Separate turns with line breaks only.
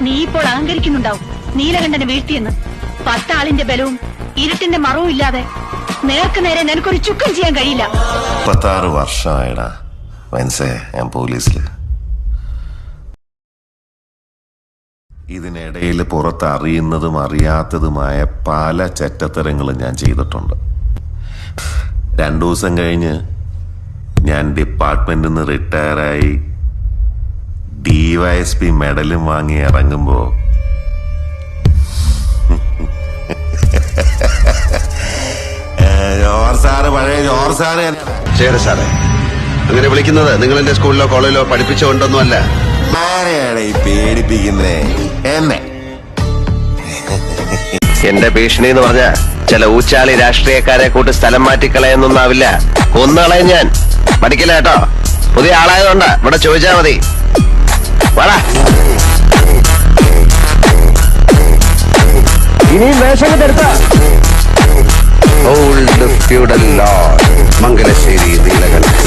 നീ ഇപ്പോൾ അഹങ്കരിക്കുന്നുണ്ടാവും. നീലകണ്ഠനെ വീഴ്ത്തിയെന്ന്. പത്താളിന്റെ ബലവും ഇരുട്ടിന്റെ മറവും ഇല്ലാതെ നേർക്ക് നേരെ നിനക്കൊരു ചുക്കം ചെയ്യാൻ കഴിയില്ല.
മുപ്പത്താറ് വർഷമായടാ. വെൻസേ ഞാൻ പോലീസിൽ ഇതിനിടയിൽ പുറത്ത് അറിയുന്നതും അറിയാത്തതുമായ പല ചെറ്റത്തരങ്ങളും ഞാൻ ചെയ്തിട്ടുണ്ട്. രണ്ടു ദിവസം കഴിഞ്ഞ് ഞാൻ ഡിപ്പാർട്ട്മെന്റിൽ നിന്ന് റിട്ടയറായി ഡിവൈഎസ്പി മെഡലും വാങ്ങി ഇറങ്ങുമ്പോ സാറ് പഴയ ജോർജ് സാറ് ഞാൻ
ശരി സാറേ. അങ്ങനെ വിളിക്കുന്നത് നിങ്ങൾ എന്റെ സ്കൂളിലോ കോളേജിലോ പഠിപ്പിച്ചുകൊണ്ടൊന്നുമല്ല
ആരെയാണ് ഈ പേടിപ്പിക്കുന്നേ? എന്നെ.
എന്റെ ഭീഷണി എന്ന് പറഞ്ഞ ചില ഊച്ചാളി രാഷ്ട്രീയക്കാരെ കൂട്ട് സ്ഥലം മാറ്റിക്കളയെന്നൊന്നാവില്ല. കൊന്നുകളയും ഞാൻ. പഠിക്കില്ല കേട്ടോ. പുതിയ ആളായതുകൊണ്ട് ഇവിടെ ചോദിച്ചാ മതി. പറ ഇനിയും വേഷം എടുത്ത old feudal lord Mangalassery Neelakanta